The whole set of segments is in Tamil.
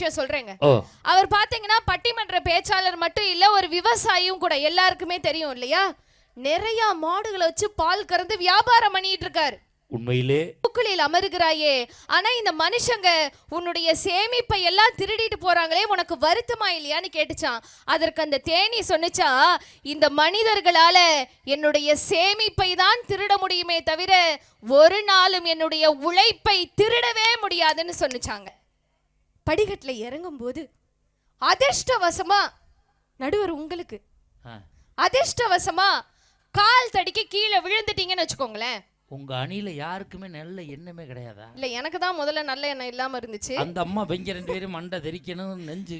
விஷயம் சொல்றேங்க. அவர் பாத்தீங்கன்னா பட்டிமன்ற பேச்சாளர் மட்டும் இல்ல ஒரு விவசாயியும் கூட எல்லாருக்குமே தெரியும் இல்லையா? நிறைய மாடுகளை வச்சு பால் கறந்து வியாபாரம் பண்ணிட்டு இருக்காரு. உண்மையிலே. பூக்களில் அமருகிறாயே. ஆனா இந்த மனுஷங்க உன்னுடைய சேமிப்பை எல்லாம் திருடிட்டு போறாங்களே உனக்கு வருத்தமா இல்லையான்னு கேட்டுச்சான். அதற்கு அந்த தேனி சொன்னுச்சா இந்த மனிதர்களால என்னுடைய சேமிப்பை தான் திருட முடியுமே தவிர ஒரு நாளும் என்னுடைய உழைப்பை திருடவே முடியாதுன்னு சொன்னுச்சாங்க. படிக்கட்டுல இறங்கும்போது அதிர்ஷ்டவசமா நடுவர் உங்களுக்கு. ஆ, அதிர்ஷ்டவசமா கால் தடிக்க கீழே விழுந்துட்டீங்கன்னு வச்சுக்கோங்களேன். உங்க அணியில யாருக்குமே நல்ல எண்ணமே கிடையாதா? இல்ல எனக்கு தான் முதல்ல நல்ல எண்ணம் இல்லாம இருந்துச்சு. அந்த அம்மா வெங்க ரெண்டு பேரும் மண்டை தெரிக்கணும் நெஞ்சு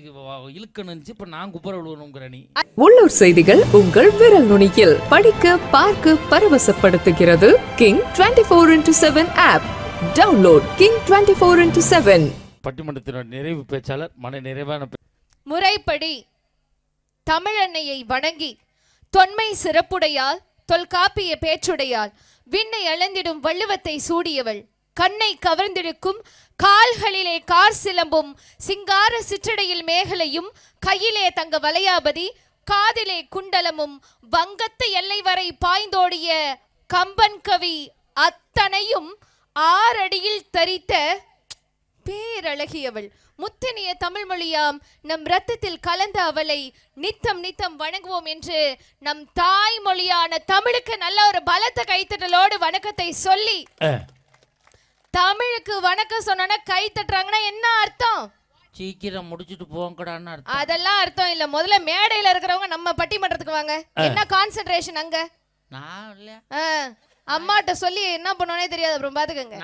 இழுக்கணும்னு இப்ப நான் குப்புற விழுவணுங்கிற நீ உள்ளூர் செய்திகள் உங்கள் விரல் நுனியில். படிக்க பார்க்க பரவசப்படுத்துகிறது. King twenty four into seven app download king twenty four into seven பட்டிமன்றத்தினோட நிறைவு பேச்சாளர் மன நிறைவான முறைப்படி தமிழன்னையை வணங்கி தொன்மை சிறப்புடையால் தொல்காப்பிய பேச்சுடையால் விண்ணை அளந்திடும் வள்ளுவத்தை சூடியவள் கண்ணை கவர்ந்திருக்கும் கால்களிலே கார் சிலம்பும் சிங்கார சிற்றடையில் மேகலையும் கையிலே தங்க வலையாபதி காதிலே குண்டலமும் வங்கத்து எல்லை வரை பாய்ந்தோடிய கம்பன் கவி அத்தனையும் ஆறடியில் தரித்த பேரழகியவள். முத்தனிய தமிழ் மொழியாம் நம் ரத்தத்தில் கலந்த அவளை நித்தம் நித்தம் வணங்குவோம் என்று நம் தாய்மொழியான தமிழுக்கு நல்ல ஒரு பலத்த கைத்தட்டலோடு வணக்கத்தை சொல்லி தமிழுக்கு வணக்கம் சொன்னா கை தட்டுறாங்கன்னா என்ன அர்த்தம்? சீக்கிரம் முடிச்சுட்டு போங்கடான்னு அர்த்தம். அதெல்லாம் அர்த்தம் இல்ல. முதல்ல மேடையில இருக்கிறவங்க நம்ம பட்டிமன்றத்துக்கு வாங்க. என்ன கான்சென்ட்ரேஷன் அங்க? நான் இல்ல. அம்மாட்ட சொல்லி என்ன பண்ணுவோனே தெரியாது அப்புறம் பாத்துக்கங்க.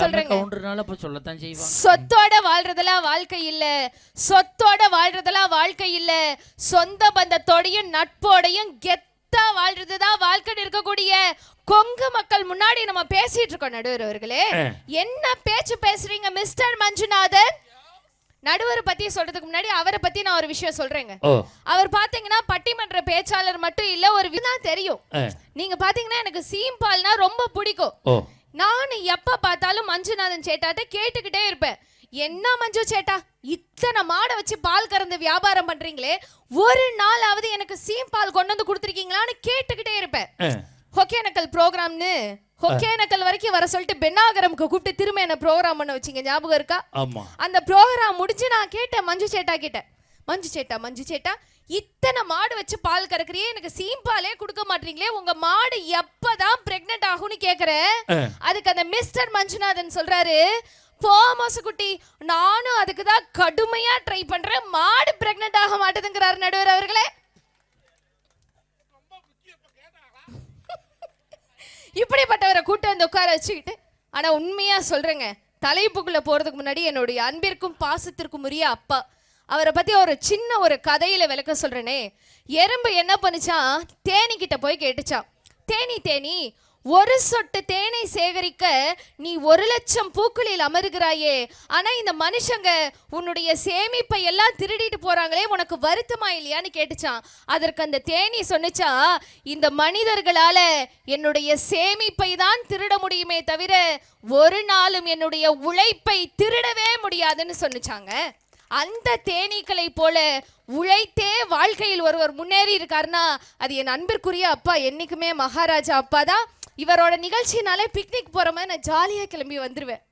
சொல்றேங்க? கவுண்டர்னால இப்ப சொல்லத்தான் செய்வாங்க. சொத்தோட வாழ்றதெல்லாம் வாழ்க்கை இல்ல. சொத்தோட வாழ்றதெல்லாம் வாழ்க்கை இல்ல. சொந்த பந்தத்தோடையும் நட்போடையும் கெத்தா வாழ்றதுதான் வாழ்க்கைன்னு இருக்கக்கூடிய கொங்கு மக்கள் முன்னாடி நம்ம பேசிட்டு இருக்கோம் நடுவர் அவர்களே. என்ன பேச்சு பேசுறீங்க மிஸ்டர் மஞ்சுநாதன்? நடுவர் பத்தி சொல்றதுக்கு முன்னாடி அவரை பத்தி நான் ஒரு விஷயம் சொல்றேங்க. அவர் பாத்தீங்கன்னா பட்டிமன்ற பேச்சாளர் மட்டும் இல்ல ஒரு தான் தெரியும். நீங்க பாத்தீங்கன்னா எனக்கு சீம்பால்னா ரொம்ப பிடிக்கும். நான் எப்ப பார்த்தாலும் மஞ்சுநாதன் சேட்டாட்ட கேட்டுக்கிட்டே இருப்பேன். என்ன மஞ்சு சேட்டா? இத்தனை மாடை வச்சு பால் கறந்து வியாபாரம் பண்றீங்களே ஒரு நாளாவது எனக்கு சீம் பால் கொண்டு வந்து கொடுத்துருக்கீங்களான்னு கேட்டுக்கிட்டே இருப்பேன். ஒகேனக்கல் ப்ரோக்ராம்னு ஒகேனக்கல் வரைக்கும் வர சொல்லிட்டு பெண்ணாகரமுக்கு கூப்பிட்டு திரும்ப என்ன ப்ரோக்ராம் பண்ண வச்சீங்க ஞாபகம் இருக்கா? ஆமா. அந்த ப்ரோக்ராம் முடிஞ்சு நான் கேட்டேன் மஞ்சு சேட்டா கேட்டேன் மஞ்சு சேட்டா மஞ்சு சேட்டா இத்தனை மாடு வச்சு பால் கறக்குறியே எனக்கு சீம்பாலே கொடுக்க மாட்டீங்களே உங்க மாடு எப்பதான் பிரெக்னென்ட் ஆகும்னு கேக்குறேன். அதுக்கு அந்த மிஸ்டர் மஞ்சுநாதன் சொல்றாரு போ மோசக்குட்டி நானும் அதுக்கு தான் கடுமையா ட்ரை பண்றேன் மாடு பிரெக்னென்ட் ஆக மாட்டேதுங்கிறாரு நடுவர் அவர்களே. இப்படிப்பட்டவரை கூட்ட வந்து உட்கார வச்சுக்கிட்டு ஆனா உண்மையா சொல்றேங்க தலைப்புக்குள்ள போறதுக்கு முன்னாடி என்னுடைய அன்பிற்கும் பாசத்திற்கும் உரிய அப்பா. அவரை பத்தி ஒரு சின்ன ஒரு கதையில விளக்க சொல்றேனே. எறும்பு என்ன பண்ணிச்சான் தேனி கிட்ட போய் கேட்டுச்சான் தேனி தேனி ஒரு சொட்டு தேனை சேகரிக்க நீ ஒரு லட்சம் பூக்களில் அமருகிறாயே. ஆனா இந்த மனுஷங்க உன்னுடைய சேமிப்பை எல்லாம் திருடிட்டு போறாங்களே உனக்கு வருத்தமா இல்லையான்னு கேட்டுச்சான் அதற்கு அந்த தேனி சொன்னிச்சா இந்த மனிதர்களால என்னுடைய சேமிப்பை தான் திருட முடியுமே தவிர ஒரு நாளும் என்னுடைய உழைப்பை திருடவே முடியாதுன்னு சொன்னிச்சாங்க. அந்த தேனீக்களை போல உழைத்தே வாழ்க்கையில் ஒருவர் முன்னேறி இருக்காருன்னா அது என் அன்பிற்குரிய அப்பா என்னைக்குமே மகாராஜா அப்பா தான். இவரோட நிகழ்ச்சினாலே பிக்னிக் போற மாதிரி நான் ஜாலியா கிளம்பி வந்துருவேன்.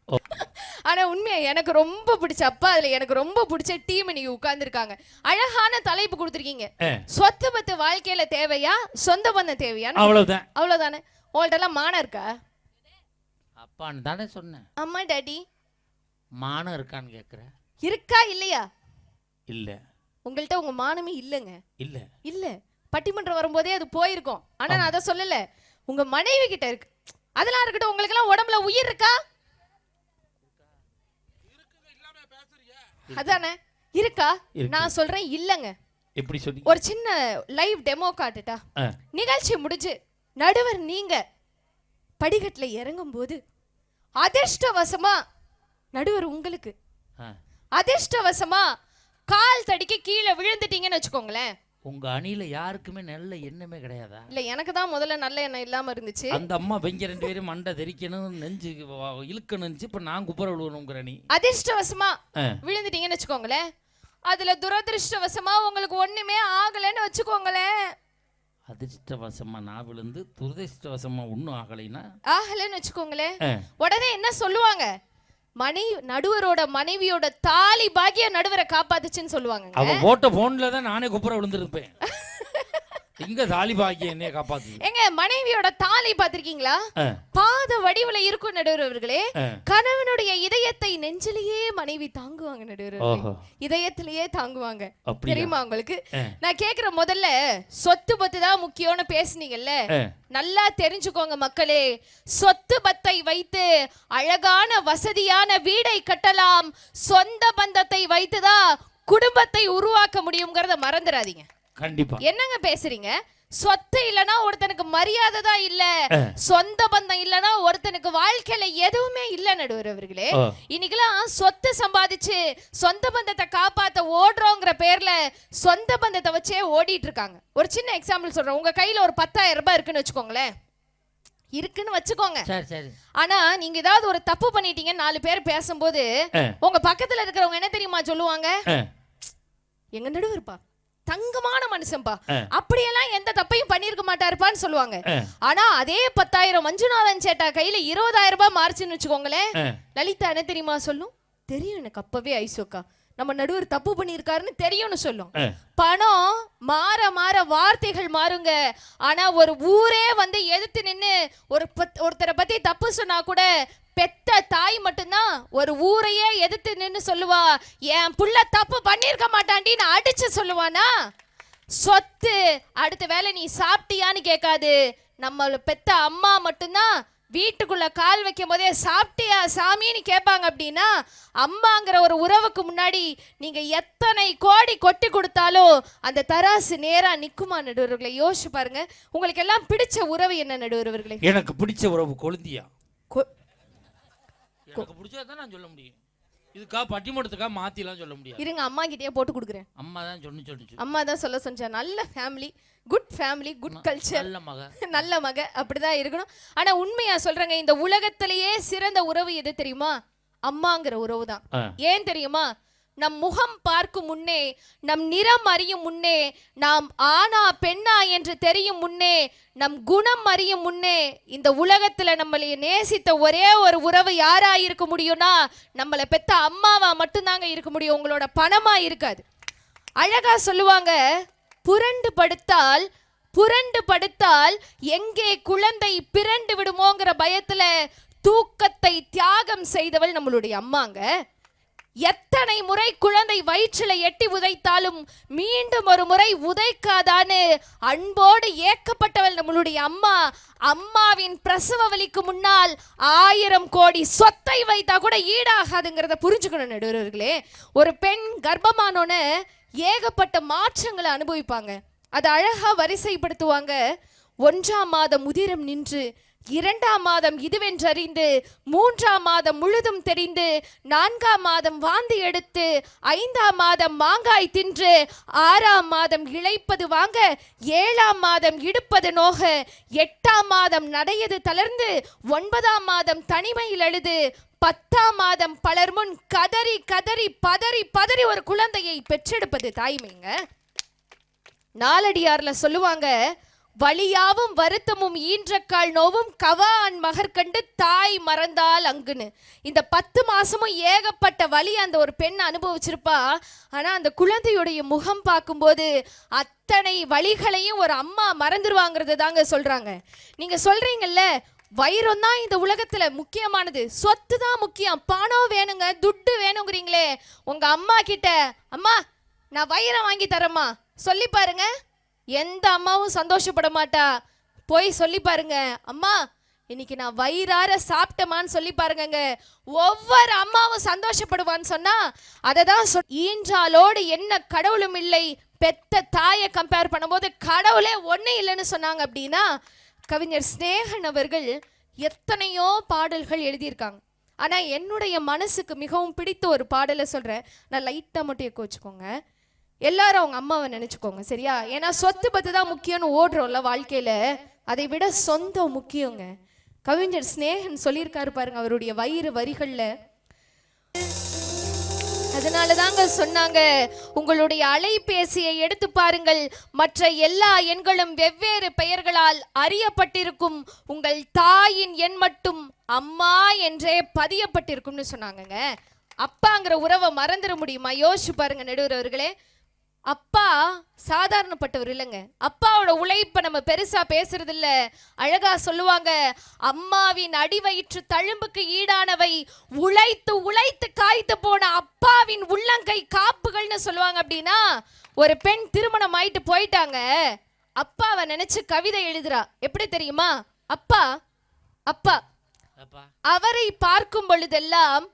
ஆனா உண்மையா எனக்கு ரொம்ப பிடிச்ச அப்பா அதுல எனக்கு ரொம்ப பிடிச்ச டீம் நீங்க உட்கார்ந்துருக்காங்க. அழகான தலைப்பு கொடுத்துருக்கீங்க. சொத்து பத்து வாழ்க்கையில தேவையா? சொந்த பந்தம் தேவையா? அவ்வளவுதான். அவ்வளவுதானே. உங்கள்ட்ட எல்லாம் மானம் இருக்கா? அப்பான்னு தானே சொன்னேன். அம்மா டாடி. மானம் இருக்கான்னு கேக்குற இருக்கா இல்லையா? இல்ல. உங்கள்ட்ட உங்க மானமே இல்லைங்க. இல்ல. இல்ல. பட்டிமன்றம் வரும்போதே அது போயிருக்கும். ஆனா நான் அதை சொல்லல. உங்க மனைவி கிட்ட இருக்கு. அதெல்லாம் இருக்கட்டும் உங்களுக்கு எல்லாம் உடம்புல உயிர் இருக்கா? அதானே? இருக்கா. நான் சொல்றேன் இல்லங்க. எப்படி சொல்லி? ஒரு சின்ன லைவ் டெமோ காட்டுட்டா. நிகழ்ச்சி முடிஞ்சு நடுவர் நீங்க படிக்கட்டுல இறங்கும் போது அதிர்ஷ்டவசமா நடுவர் உங்களுக்கு அதிர்ஷ்டவசமா கால் தடிக்க கீழே விழுந்துட்டீங்கன்னு வச்சுக்கோங்களேன். உங்க அணியில யாருக்குமே நல்ல எண்ணமே கிடையாதா? இல்ல எனக்கு தான் முதல்ல நல்ல எண்ணம் இல்லாம இருந்துச்சு. அந்த அம்மா வெங்க ரெண்டு பேரும் மண்டை தெரிக்கணும் நெஞ்சு இழுக்கணும்னு இப்ப நான் குப்புற விழுவணுங்கிற நீ அதிர்ஷ்டவசமா. விழுந்துட்டீங்கன்னு வச்சுக்கோங்களேன். அதுல துரதிருஷ்டவசமா உங்களுக்கு ஒண்ணுமே ஆகலைன்னு வச்சுக்கோங்களேன். அதிர்ஷ்டவசமா நான் விழுந்து துரதிர்ஷ்டவசமா ஒன்றும் ஆகலைன்னா? ஆகலைன்னு வச்சுக்கோங்களேன். உடனே என்ன சொல்லுவாங்க? மனை நடுவரோட மனைவியோட தாலி பாக்கிய நடுவரை காப்பாத்துச்சுன்னு சொல்லுவாங்க அவ போட்ட போன்ல தான் நானே குப்புற விழுந்திருப்பேன். இங்க தாலி பாக்கிய என்னைய காப்பாத்து எங்க மனைவியோட தாலி பாத்திருக்கீங்களா. பாத வடிவுல இருக்கும் நடுவர் அவர்களே ஆ. கணவனுடைய இதயத்தை நெஞ்சிலேயே மனைவி தாங்குவாங்க நடுவர் இதயத்திலேயே தாங்குவாங்க? தெரியுமா உங்களுக்கு. நான் கேக்குற முதல்ல சொத்து பத்து தான் முக்கியம்னு பேசுனீங்கல்ல. நல்லா தெரிஞ்சுக்கோங்க மக்களே சொத்து பத்தை வைத்து அழகான வசதியான வீடை கட்டலாம் சொந்த பந்தத்தை வைத்துதான் குடும்பத்தை உருவாக்க முடியுங்கிறத மறந்துடாதீங்க கண்டிப்பா. என்னங்க பேசுறீங்க? சொத்து இல்லனா ஒருத்தனுக்கு மரியாதை தான் இல்ல. சொந்த பந்தம் இல்லனா ஒருத்தனுக்கு வாழ்க்கையில எதுவுமே இல்ல நடுவர் அவர்களே. இன்னைக்கெல்லாம் சொத்து சம்பாதிச்சு சொந்த பந்தத்தை காப்பாத்த ஓடுறோங்கிற பேர்ல சொந்த பந்தத்தை வச்சே ஓடிட்டு இருக்காங்க ஒரு சின்ன எக்ஸாம்பிள் சொல்றேன். உங்க கையில ஒரு பத்தாயிரம் ரூபாய் இருக்குன்னு வச்சுக்கோங்களேன். இருக்குன்னு வச்சுக்கோங்க. சரி சரி. ஆனா நீங்க ஏதாவது ஒரு தப்பு பண்ணிட்டீங்க நாலு பேர் பேசும்போது. உங்க பக்கத்துல இருக்கிறவங்க என்ன தெரியுமா சொல்லுவாங்க. எங்க நடுவர்ப்பா தங்கமான மனுஷன்பா. அப்படியெல்லாம் எந்த தப்பையும் பண்ணியிருக்க மாட்டாருப்பான்னு சொல்லுவாங்க. ஆனா அதே பத்தாயிரம் மஞ்சுநாதன் சேட்டா கையில இருபதாயிரம் ரூபாய் மாறுச்சுன்னு வச்சுக்கோங்களேன். லலிதா என்ன தெரியுமா சொல்லும் தெரியும் எனக்கு அப்பவே ஐசோக்கா நம்ம நடுவர் தப்பு பண்ணியிருக்காருன்னு தெரியும்னு சொல்லும். பணம் மாற மாற வார்த்தைகள் மாறுங்க ஆனா ஒரு ஊரே வந்து எதிர்த்து நின்னு ஒரு ஒருத்தரை பத்தி தப்பு சொன்னா கூட பெத்த தாய் மட்டும்தான் ஒரு ஊரையே எதிர்த்து நின்னு சொல்லுவா என் புள்ள தப்பு பண்ணியிருக்க மாட்டாண்டின்னு அடிச்சு சொல்லுவானா? சொத்து அடுத்த வேளை நீ சாப்பிட்டியான்னு கேட்காது. நம்மள பெத்த அம்மா மட்டும்தான் வீட்டுக்குள்ள கால் வைக்கும் போதே சாப்பிட்டியா சாமின்னு கேட்பாங்க அப்படின்னா அம்மாங்கிற ஒரு உறவுக்கு முன்னாடி நீங்க எத்தனை கோடி கொட்டி கொடுத்தாலும் அந்த தராசு நேரா நிக்குமா நடுவர்களை? யோசிச்சு பாருங்க. உங்களுக்கு எல்லாம் பிடிச்ச உறவு என்ன நடுவர்களே? எனக்கு பிடிச்ச உறவு கொழுந்தியா? எனக்கு பிடிச்சதான் நான் சொல்ல முடியும். இதுக்கா பட்டிமன்றத்துக்கா மாத்திலாம் சொல்ல முடியாது. இருங்க அம்மா கிட்டயே போட்டு கொடுக்குறேன். அம்மா தான் சொன்னு சொல்லிச்சு. அம்மா தான் சொல்ல சொன்னா. நல்ல family good family good culture நல்ல மக. நல்ல மக. அப்படிதான் இருக்கணும். ஆனா உண்மையா சொல்றேங்க இந்த உலகத்திலேயே சிறந்த உறவு எது தெரியுமா? அம்மாங்கிற உறவு தான். ஏன் தெரியுமா? நம் முகம் பார்க்கும் முன்னே நம் நிறம் அறியும் முன்னே நாம் ஆனா பெண்ணா என்று தெரியும் முன்னே நம் குணம் அறியும் முன்னே இந்த உலகத்துல நம்மளை நேசித்த ஒரே ஒரு உறவு யாரா இருக்க முடியும்னா நம்மளை பெத்த அம்மாவா மட்டும்தாங்க இருக்க முடியும். உங்களோட பணமா இருக்காது. அழகா சொல்லுவாங்க புரண்டு படுத்தால் புரண்டு படுத்தால் எங்கே குழந்தை பிறண்டு விடுமோங்கிற பயத்துல தூக்கத்தை தியாகம் செய்தவள் நம்மளுடைய அம்மாங்க. எத்தனை முறை குழந்தை வயிற்றில எட்டி உதைத்தாலும் மீண்டும் ஒரு முறை உதைக்காதான்னு அன்போடு ஏக்கப்பட்டவள் நம்மளுடைய அம்மா. அம்மாவின் பிரசவ வலிக்கு முன்னால் ஆயிரம் கோடி சொத்தை வைத்தா கூட ஈடாகாதுங்கிறத புரிஞ்சுக்கணும் நடுவர்களே. ஒரு பெண் கர்ப்பமானோன்னு ஏகப்பட்ட மாற்றங்களை அனுபவிப்பாங்க. அதை அழகா வரிசைப்படுத்துவாங்க. ஒன்றாம் மாதம் முதிரம் நின்று இரண்டாம் மாதம் இதுவென்றறிந்து மூன்றாம் மாதம் முழுதும் தெரிந்து நான்காம் மாதம் வாந்தி எடுத்து ஐந்தாம் மாதம் மாங்காய் தின்று ஆறாம் மாதம் இழைப்பது வாங்க ஏழாம் மாதம் இடுப்பது நோக எட்டாம் மாதம் நடையது தளர்ந்து ஒன்பதாம் மாதம் தனிமையில் அழுது பத்தாம் மாதம் பலர் முன் கதறி கதறி பதறி பதறி ஒரு குழந்தையை பெற்றெடுப்பது தாய்மைங்க. நாலடியாரில் சொல்லுவாங்க வழியாவும் வருத்தமும் ஈன்றக்கால் நோவும் கவான் மகற்கண்டு தாய் மறந்தால் அங்குன்னு. இந்த பத்து மாசமும் ஏகப்பட்ட வலி அந்த ஒரு பெண் அனுபவிச்சிருப்பா. ஆனா அந்த குழந்தையுடைய முகம் பார்க்கும்போது அத்தனை வழிகளையும் ஒரு அம்மா மறந்துருவாங்கிறது தாங்க சொல்றாங்க. நீங்க சொல்றீங்கல்ல வைரம் தான் இந்த உலகத்துல முக்கியமானது. சொத்து தான் முக்கியம். பணம் வேணுங்க துட்டு வேணுங்கிறீங்களே. உங்க அம்மா கிட்ட அம்மா நான் வைரம் வாங்கி தரேம்மா. சொல்லி பாருங்க. எந்த அம்மாவும் சந்தோஷப்பட மாட்டா. போய் சொல்லி பாருங்க. அம்மா இன்னைக்கு நான் வயிறார சாப்பிட்டமான்னு சொல்லி பாருங்கங்க. ஒவ்வொரு அம்மாவும் சந்தோஷப்படுவான்னு சொன்னா அதை தான் சொல் ஈன்றாலோடு என்ன கடவுளும் இல்லை. பெத்த தாயை கம்பேர் பண்ணும்போது கடவுளே ஒன்றே இல்லைன்னு சொன்னாங்க அப்படின்னா கவிஞர் ஸ்நேகன் அவர்கள் எத்தனையோ பாடல்கள் எழுதியிருக்காங்க. ஆனால் என்னுடைய மனசுக்கு மிகவும் பிடித்த ஒரு பாடலை சொல்கிறேன் நான் லைட்டாக மட்டும் எக்கோ வச்சுக்கோங்க. எல்லாரும் அவங்க அம்மாவை நினைச்சுக்கோங்க சரியா? ஏன்னா சொத்து பத்து தான் முக்கியம்னு ஓடுறோம்ல வாழ்க்கையில. அதை விட சொந்தம் முக்கியங்க. கவிஞர் ஸ்னேகன் சொல்லியிருக்காரு பாருங்க அவருடைய வயிறு வரிகள்ல. அதனால தாங்க சொன்னாங்க உங்களுடைய அலைபேசியை எடுத்து பாருங்கள். மற்ற எல்லா எண்களும் வெவ்வேறு பெயர்களால் அறியப்பட்டிருக்கும். உங்கள் தாயின் எண் மட்டும் அம்மா என்றே பதியப்பட்டிருக்கும்னு சொன்னாங்கங்க. அப்பாங்கிற உறவை மறந்துட முடியுமா? யோசிச்சு பாருங்க நடுவர் அவர்களே. அப்பா சாதாரணப்பட்டவர் இல்லைங்க. அப்பாவோட உழைப்பை நம்ம பெருசா பேசுறது இல்ல அழகா சொல்லுவாங்க அம்மாவின் அடி வயிற்று தழும்புக்கு ஈடானவை உழைத்து உழைத்து காய்த்து போன அப்பாவின் உள்ளங்கை காப்புகள்னு சொல்லுவாங்க அப்படின்னா ஒரு பெண் திருமணம் ஆயிட்டு போயிட்டாங்க. அப்பாவை நினைச்சு கவிதை எழுதுறா. எப்படி தெரியுமா? அப்பா அப்பா. அவரை பார்க்கும் பொழுதெல்லாம்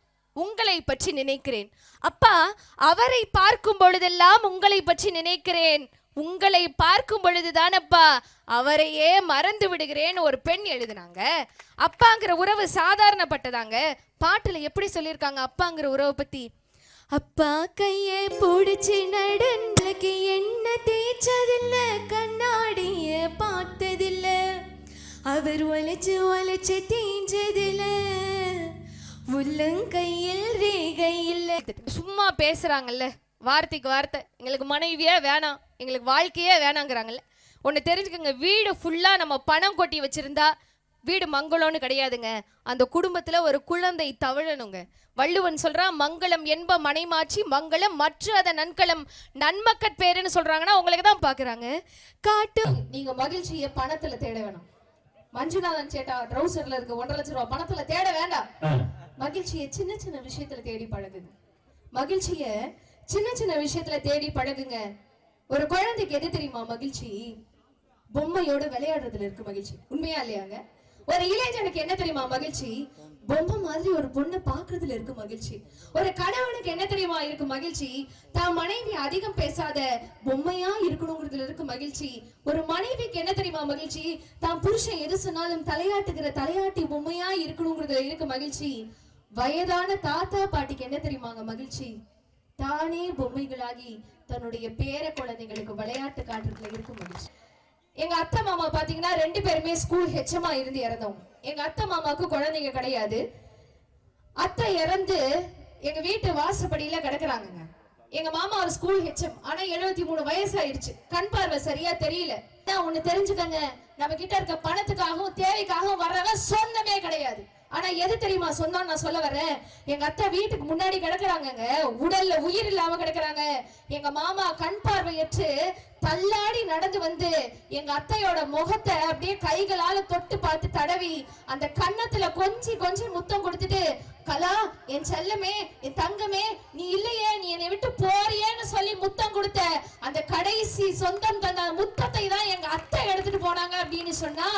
உங்களை பற்றி நினைக்கிறேன். அப்பா அவரை பார்க்கும் பொழுதெல்லாம் உங்களை பற்றி நினைக்கிறேன். உங்களை பார்க்கும் பொழுதுதானப்பா அவரையே மறந்து விடுகிறேன் ஒரு பெண் எழுதினாங்க. அப்பாங்கிற உறவு சாதாரணப்பட்டதாங்க. பாட்டுல எப்படி சொல்லியிருக்காங்க அப்பாங்கிற உறவை பத்தி? அப்பா கையை பிடிச்சி நடந்துக்கு என்ன தேய்ச்சதில்ல கண்ணாடிய பார்த்ததில்ல. அவர் ஒலைச்சு ஒலைச்சு தீஞ்சதில்ல. உள்ளங்கையில் ரேகையில். சும்மா பேசுறாங்கல்ல வார்த்தைக்கு வார்த்தை. எங்களுக்கு மனைவியே வேணாம் எங்களுக்கு வாழ்க்கையே வேணாங்கிறாங்கல்ல. ஒன்று தெரிஞ்சுக்கோங்க வீடு ஃபுல்லாக நம்ம பணம் கொட்டி வச்சிருந்தா வீடு மங்களம்னு கிடையாதுங்க. அந்த குடும்பத்தில் ஒரு குழந்தை தவழணுங்க. வள்ளுவன் சொல்றான் மங்களம் என்ப மனைமாச்சி மங்களம் மற்ற அதை நன்கலம். நன்மக்கட் பேருன்னு சொல்றாங்கன்னா உங்களுக்கு தான் பார்க்குறாங்க காட்டு நீங்க மகிழ்ச்சியை பணத்துல தேட வேணாம். மஞ்சுநாதன் சேட்டா ட்ரௌசர்ல இருக்க ஒன்றரை லட்சம் ரூபாய் பணத்துல தேட வேண்டாம். மகிழ்ச்சியை சின்ன சின்ன விஷயத்துல தேடி பழகுங்க. மகிழ்ச்சிய சின்ன சின்ன விஷயத்துல தேடி பழகுங்க. ஒரு குழந்தைக்கு எது தெரியுமா மகிழ்ச்சி? பொம்மையோட விளையாடுறதுல இருக்கு மகிழ்ச்சி. உண்மையா இல்லையாங்க? ஒரு இளைஞனுக்கு என்ன தெரியுமா மகிழ்ச்சி? பொம்மை மாதிரி ஒரு பொண்ணை பாக்குறதுல இருக்கு மகிழ்ச்சி. ஒரு கணவனுக்கு என்ன தெரியுமா இருக்கு மகிழ்ச்சி? தான் மனைவி அதிகம் பேசாத பொம்மையா இருக்கணுங்கிறதுல இருக்கு மகிழ்ச்சி. ஒரு மனைவிக்கு என்ன தெரியுமா மகிழ்ச்சி? தான் புருஷன் எது சொன்னாலும் தலையாட்டுகிற தலையாட்டி பொம்மையா இருக்கணுங்கிறதுல இருக்கு மகிழ்ச்சி. வயதான தாத்தா பாட்டிக்கு என்ன தெரியுமாங்க மகிழ்ச்சி? தானே பொம்மைகளாகி தன்னுடைய பேர குழந்தைங்களுக்கு விளையாட்டு காட்டுறதுல இருக்கும் மகிழ்ச்சி. எங்க அத்தை மாமா பாத்தீங்கன்னா ரெண்டு பேருமே ஸ்கூல் ஹெச்சமா இருந்து இறந்தோம். எங்க அத்தை மாமாவுக்கு குழந்தைங்க கிடையாது. அத்தை இறந்து எங்க வீட்டு வாசப்படியில கிடக்குறாங்கங்க. எங்க மாமா ஒரு ஸ்கூல் ஹெச்எம் ஆனா எழுபத்தி மூணு வயசு ஆயிடுச்சு கண் பார்வை சரியா தெரியல. ஒண்ணு தெரிஞ்சுக்கங்க நம்ம கிட்ட இருக்க பணத்துக்காகவும் தேவைக்காகவும் வர்றவன் சொந்தமே கிடையாது. ஆனா எது தெரியுமா? சொந்தம் நான் சொல்ல வரேன் எங்க அத்தை வீட்டுக்கு முன்னாடி கிடக்குறாங்கங்க. உடல்ல உயிர் இல்லாம கிடக்குறாங்க. எங்க மாமா கண் பார்வையற்று தள்ளாடி நடந்து வந்து எங்க அத்தையோட முகத்தை அப்படியே கைகளால தொட்டு பார்த்து தடவி அந்த கன்னத்துல கொஞ்சி கொஞ்சி முத்தம் கொடுத்துட்டு கலா என் செல்லமே என் தங்கமே நீ இல்லையே நீ என்னை விட்டு போறியேன்னு சொல்லி முத்தம் கொடுத்த அந்த கடைசி சொந்தம் தந்த முத்தத்தை தான் எங்க அத்தை எடுத்துட்டு போனாங்க அப்படின்னு சொன்னா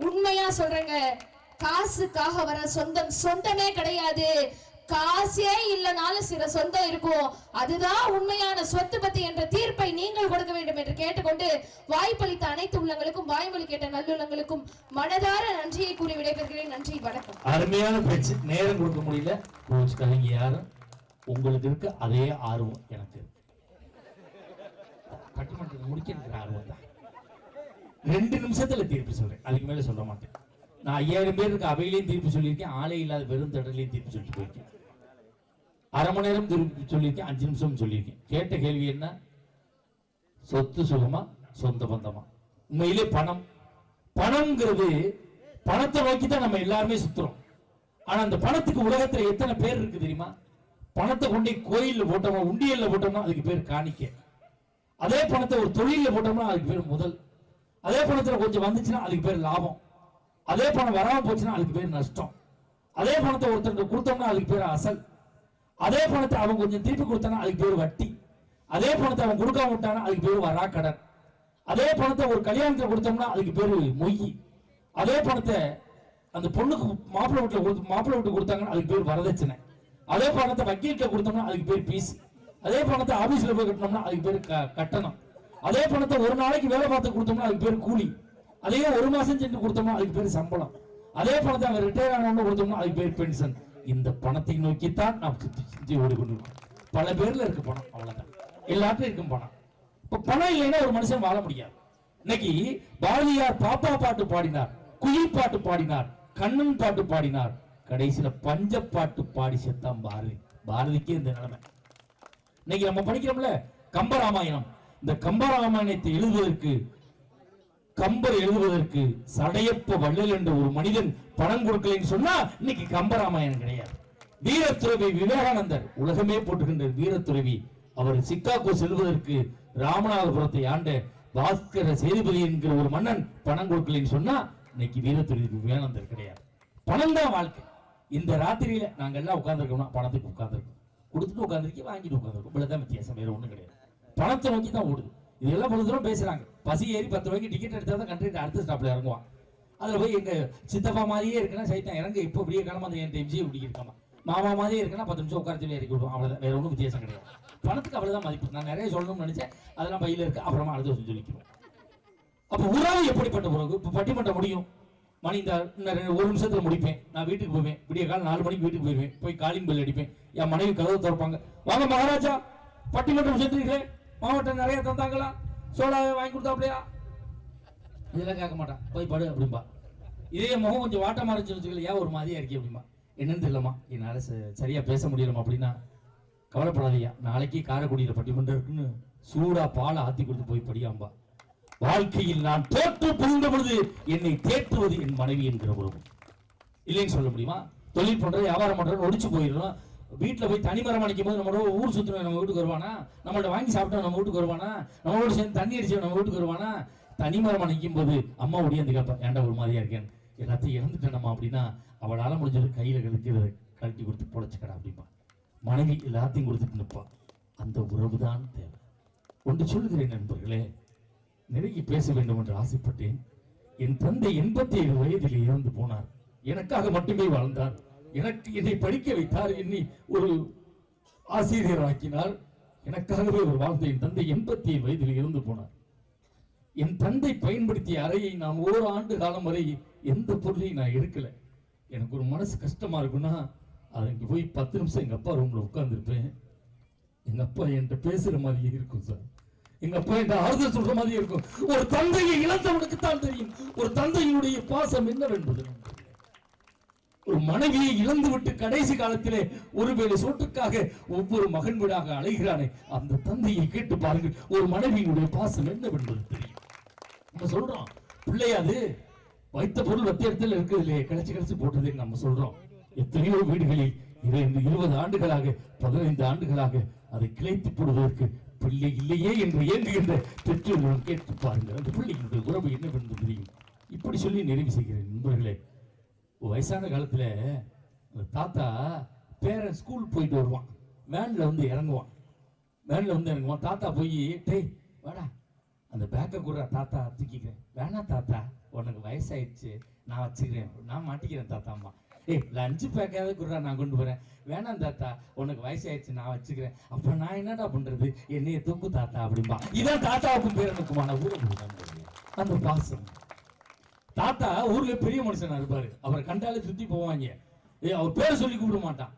உண்மையா சொல்றேங்க. காசுக்காக வர சொந்தம் சொந்தமே கிடையாது. காசே இல்லைனாலும் சில சொந்தம் இருக்கும். அதுதான் உண்மையான சொத்து பத்தி என்ற தீர்ப்பை நீங்கள் கொடுக்க வேண்டும் என்று கேட்டுக்கொண்டு வாய்ப்பளித்த அனைத்து உள்ளங்களுக்கும் வாய்மொழி கேட்ட நல்லுள்ளங்களுக்கும் மனதார நன்றியை கூறி விடைபெறுகிறேன். நன்றி வணக்கம். அருமையான பேச்சு. நேரம் கொடுக்க முடியல. கோச்சுக்காதீங்க யாரும். உங்களுக்கு இருக்கு அதே ஆர்வம் எனக்கு இருக்கு. பட்டிமன்றத்தை முடிக்கிற ஆர்வம் தான் ரெண்டு நிமிஷத்துல தீர்ப்பு சொல்றேன். அதுக்கு மேல சொல்ல மாட்டேன். நான் ஐயாயிரம் பேர் இருக்க அவையிலையும் தீர்ப்பு சொல்லியிருக்கேன் ஆளே இல்லாத வெறும் தடலையும் தீர்ப்பு சொல்லிட்டு போயிருக்கேன். அரை மணி நேரம் தீர்ப்பு சொல்லியிருக்கேன் அஞ்சு நிமிஷம் சொல்லியிருக்கேன். கேட்ட கேள்வி என்ன? சொத்து சுகமா சொந்த பந்தமா? உண்மையிலே பணம். பணம்ங்கிறது பணத்தை நோக்கி தான் நம்ம எல்லாருமே சுத்துறோம். ஆனா அந்த பணத்துக்கு உலகத்துல எத்தனை பேர் இருக்கு தெரியுமா? பணத்தை கொண்டு கோயில்ல போட்டோமா உண்டியல்ல போட்டோம்னா அதுக்கு பேர் காணிக்கை. அதே பணத்தை ஒரு தொழில போட்டோம்னா அதுக்கு பேர் முதல். அதே பணத்துல கொஞ்சம் வந்துச்சுன்னா அதுக்கு பேர் லாபம். அதே பணம் வராம போச்சுன்னா அதுக்கு பேர் நஷ்டம். அதே பணத்தை ஒருத்தருக்கு கொடுத்தோம்னா அதுக்கு பேர் அசல். அதே பணத்தை அவன் கொஞ்சம் திருப்பி கொடுத்தானா அதுக்கு பேர் வட்டி. அதே பணத்தை அவன் கொடுக்காம விட்டானா அதுக்கு பேர் வராக்கடன். அதே பணத்தை ஒரு கல்யாணத்தை கொடுத்தோம்னா அதுக்கு பேர் மொய். அதே பணத்தை அந்த பொண்ணுக்கு மாப்பிள்ளை வீட்டில் கொடுத்து மாப்பிள்ளை வீட்டுக்கு கொடுத்தாங்கன்னா அதுக்கு பேர் வரதட்சணை. அதே பணத்தை வக்கீல்கிட்ட கொடுத்தோம்னா அதுக்கு பேர் பீஸ் அதே பணத்தை ஆபீஸ்ல போய் கட்டினோம்னா அதுக்கு பேர் க- கட்டணம். அதே பணத்தை ஒரு நாளைக்கு வேலை பார்த்து கொடுத்தோம்னா அதுக்கு பேர் கூலி. அதையே ஒரு மாசம் சென்று கொடுத்தோம்னா அதுக்கு பேர் சம்பளம். அதே பணத்தை அவன் ரிட்டையர் ஆனவங்க கொடுத்தோம்னா அதுக்கு பேர் பென்ஷன் இந்த பணத்தை நோக்கித்தான் நாம் சுத்தி சுத்தி ஓடிக்கொண்டிருக்கோம். பல பேர்ல இருக்கு பணம் அவ்வளவுதான். எல்லாத்தையும் இருக்கும் பணம். இப்ப பணம் இல்லைன்னா ஒரு மனுஷன் வாழ முடியாது. இன்னைக்கு பாரதியார் பாப்பா பாட்டு பாடினார் குயில் பாட்டு பாடினார் கண்ணன் பாட்டு பாடினார். கடைசியில பஞ்ச பாட்டு பாடி செத்தான் பாரதி. பாரதிக்கே இந்த நிலைமை. இன்னைக்கு நம்ம படிக்கிறோம்ல கம்பராமாயணம். இந்த கம்பராமாயணத்தை எழுதுவதற்கு கம்பர் எழுதுவதற்கு சடையப்ப வள்ளல் என்ற ஒரு மனிதன் பணம் கொடுக்கலன்னு சொன்னா இன்னைக்கு கம்பராமாயணம் கிடையாது. வீரத்துறவி விவேகானந்தர் உலகமே போட்டுக்கின்ற வீரத்துறவி அவர் சிக்காகோ செல்வதற்கு ராமநாதபுரத்தை ஆண்ட பாஸ்கர சேதுபதி என்கிற ஒரு மன்னன் பணம் கொடுக்கலன்னு சொன்னா இன்னைக்கு வீரத்துறவி விவேகானந்தர் கிடையாது. பணம் தான் வாழ்க்கை. இந்த ராத்திரியில நாங்க எல்லாம் உட்காந்துருக்கோம்னா பணத்துக்கு உட்காந்துருக்கோம் கொடுத்துட்டு உட்காந்துருக்கி வாங்கிட்டு உட்காந்துருக்கோம் இவ்வளவுதான் வித்தியாசம் வேற ஒண்ணும் கிடையாது. பணத்தை நோக்கி தான் ஓடுது. இதெல்லாம் பொழுது தூரம் பேசுறாங்க. பசி ஏறி பத்து ரூபாய்க்கு டிக்கெட் எடுத்தால் தான் கண்டிப்பாக அடுத்த ஸ்டாப்ல இறங்குவான். அதில் போய் எங்க சித்தப்பா மாதிரியே இருக்குன்னா சைத்தான் இறங்க. இப்போ இப்படியே கிளம்ப அந்த என் எம்ஜியை இப்படி இருக்காமா? மாமா மாதிரியே இருக்குன்னா பத்து நிமிஷம் உட்கார சொல்லி இறக்கி விடுவோம் அவ்வளோதான் வேற ஒன்றும் வித்தியாசம் கிடையாது. பணத்துக்கு அவ்வளோதான் மதிப்பு. நான் நிறைய சொல்லணும்னு நினைச்சேன். அதெல்லாம் பையில இருக்கு. அப்புறமா அடுத்த வருஷம் சொல்லிக்குவேன் அப்போ உறவு எப்படிப்பட்ட உறவு? இப்போ பட்டிமன்றம் முடியும். மணி இந்த ஒரு நிமிஷத்தில் முடிப்பேன். நான் வீட்டுக்கு போவேன். விடிய காலம் நாலு மணிக்கு வீட்டுக்கு போயிடுவேன். போய் காலிங் பெல் அடிப்பேன். என் மனைவி கதவை திறப்பாங்க. வாங்க மகாராஜா பட்டிமன்றம் செஞ்சிருக்கீங்களே மாவட்டம் நிறைய தந்தாங்களா? சோடாவை வாங்கி கொடுத்தாப்லையா இதெல்லாம் கேட்க மாட்டான். போய் படு அப்படிம்பா. இதே முகம் கொஞ்சம் வாட்டமா இருந்துச்சு வச்சுக்கல ஏன் ஒரு மாதிரியா இருக்கே அப்படிம்பா. என்னன்னு தெரியலமா என்னால் ச- சரியா பேச முடியலமா அப்படின்னா கவலைப்படாதீங்க. நாளைக்கு காரைக்குடியில் பட்டிமன்றம் இருக்குன்னு சூடா பாலை ஆத்தி கொடுத்து போய் படியாம்பா. வாழ்க்கையில் நான் தோற்று புரிந்த பொழுது என்னை தேற்றுவது என் மனைவி என்கிற உறவு. இல்லைன்னு சொல்ல முடியுமா? தொழில் பண்றது வியாபாரம் பண்றது ஒடிச்சு போயிடும் வீட்டில் போய் தனிமரம் அடிக்கும் போது நம்மளோட ஊர் சுத்தின நம்ம வீட்டுக்கு வருவானா? நம்மள்ட்ட வாங்கி சாப்பிட்டா நம்ம வீட்டுக்கு வருவானா? நம்மளோட சேர்ந்து தண்ணி அடிச்சு நம்ம வீட்டுக்கு வருவானா? தனிமரம் அணைக்கும் போது அம்மா ஒடியாந்து கேட்பேன் ஏன்டா ஒரு மாதிரியா இருக்கேன் எல்லாத்தையும் இழந்துட்டேனம்மா அப்படின்னா அவளால் முடிஞ்சது கையில் கழிக்கிறத கழட்டி கொடுத்து பொழைச்சிக்கடா அப்படிம்பா. மனைவி எல்லாத்தையும் கொடுத்துட்டு நிற்பான் அந்த உறவு தான் தேவை. ஒன்று சொல்கிறேன் நண்பர்களே நிறைய பேச வேண்டும் என்று ஆசைப்பட்டேன். என் தந்தை எண்பத்தி ஏழு வயதில் இறந்து போனார். எனக்காக மட்டுமே வாழ்ந்தார். எனக்கு என்னை படிக்க வைத்தார் என்னை ஒரு ஆசிரியராக்கினார். எனக்காகவே ஒரு வாழ்ந்த என் தந்தை எண்பத்தி ஏழு வயதில் இருந்து போனார். என் தந்தை பயன்படுத்திய அறையை நான் ஓர் ஆண்டு காலம் வரை எந்த பொருளையும் நான் எடுக்கல. எனக்கு ஒரு மனசு கஷ்டமா இருக்குன்னா அதுக்கு போய் பத்து நிமிஷம் எங்க அப்பா ரூம்ல உட்கார்ந்துருப்பேன். எங்க அப்பா என்கிட்ட பேசுற மாதிரியே இருக்கும் சார். எங்க அப்பா என்கிட்ட ஆறுதல் சொல்ற மாதிரியே இருக்கும். ஒரு தந்தையை இழந்தவனுக்கு தான் தெரியும். ஒரு தந்தையினுடைய பாசம் என்னவென்பது? ஒரு மனைவியை இழந்து விட்டு கடைசி காலத்திலே ஒருவேளை சோற்றுக்காக ஒவ்வொரு மகன் வீடாக அழைகிறானே அந்த தந்தையை கேட்டு பாருங்கள் ஒரு மனைவியினுடைய பாசம் என்னவென்பது தெரியும். நம்ம சொல்றோம் பிள்ளையாது வைத்த பொருள் வத்த இடத்துல இருக்குது இல்லையே கிடைச்சி கிடைச்சு போட்டதுன்னு நம்ம சொல்றோம். எத்தனையோ வீடுகளில் இதை இந்த இருபது ஆண்டுகளாக பதினைந்து ஆண்டுகளாக அதை கிளைத்து போடுவதற்கு பிள்ளை இல்லையே என்று ஏங்குகின்ற பெற்றோர்களும் கேட்டு பாருங்கள் அந்த பிள்ளைகளுடைய உறவு என்னவென்று தெரியும். இப்படி சொல்லி நிறைவு செய்கிறேன் நண்பர்களே. வயசான காலத்தில் தாத்தா பேரன் ஸ்கூல் போயிட்டு வருவான். மேனில் வந்து இறங்குவான். மேனில் வந்து இறங்குவான். தாத்தா போய் டேய் வாடா. அந்த பேக்கை கூட தாத்தா தூக்கிக்கிறேன். வேணா தாத்தா உனக்கு வயசாயிடுச்சு. நான் வச்சுக்கிறேன். நான் மாட்டிக்கிறேன் தாத்தா அம்மா. ஏய் லஞ்சு பேக்காவது குடுறா நான் கொண்டு போகிறேன் வேணாம் தாத்தா உனக்கு வயசாயிடுச்சு நான் வச்சுக்கிறேன். அப்புறம் நான் என்னடா பண்ணுறது என்னைய தூக்கு தாத்தா அப்படிம்பா. இதான் தாத்தாவுக்கும் பேரனுக்குமான உறவு அந்த பாசம். தாத்தா ஊர்ல பெரிய மனுஷனா இருப்பாரு. அவரை கண்டாலே சுத்தி போவாங்க. ஏய் அவர் பேரை சொல்லி கூப்பிட மாட்டான்.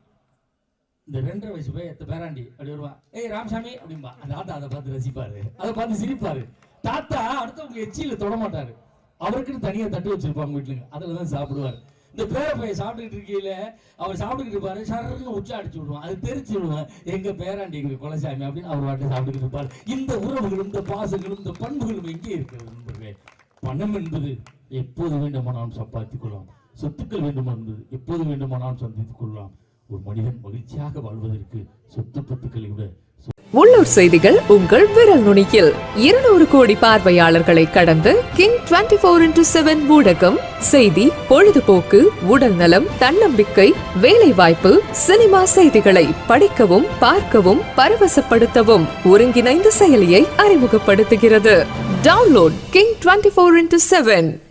இந்த ரெண்டரை வயசு போய் எத்த பேராண்டி? அப்படி வருவா. ஏய் ராமசாமி அப்படிம்பா. அந்த தாத்தா அதை பார்த்து ரசிப்பாரு. அதை பார்த்து சிரிப்பாரு. தாத்தா அடுத்தவங்க எச்சியில தொட மாட்டாரு. அவருக்குன்னு தனியா தட்டு வச்சிருப்பாங்க வீட்டுல அதுல தான் சாப்பிடுவாரு. இந்த பேர பையன் சாப்பிட்டுக்கிட்டு இருக்கையில அவர் சாப்பிட்டுக்கிட்டு இருப்பாரு. சரன்னு உச்சா அடிச்சு விடுவான். அது தெரிச்சு விடுவான். எங்க பேராண்டி எங்க குலசாமி அப்படின்னு அவர் வாட்டை சாப்பிட்டுக்கிட்டு இருப்பாரு. இந்த உறவுகளும் இந்த பாசங்களும் இந்த பண்புகளும் எங்கே இருக்கிறது நண்பர்களே பணம் என்பது எப்போது வேண்டுமானாலும் சம்பாதித்துக் கொள்ளலாம். சொத்துக்கள் வேண்டுமானது எப்போது வேண்டுமானாலும் சந்தித்துக் கொள்ளலாம். ஒரு மனிதன் மகிழ்ச்சியாக வாழ்வதற்கு சொத்து பத்துக்களை விட உள்ளூர் செய்திகள் உங்கள் விரல் நுனியில். இருநூறு கோடி பார்வையாளர்களை கடந்து king twenty four into seven ஊடகம் செய்தி பொழுதுபோக்கு உடல் நலம் தன்னம்பிக்கை வேலை வாய்ப்பு சினிமா செய்திகளை படிக்கவும் பார்க்கவும் பரவசப்படுத்தவும் ஒருங்கிணைந்த செயலியை அறிமுகப்படுத்துகிறது. Download king twenty four into seven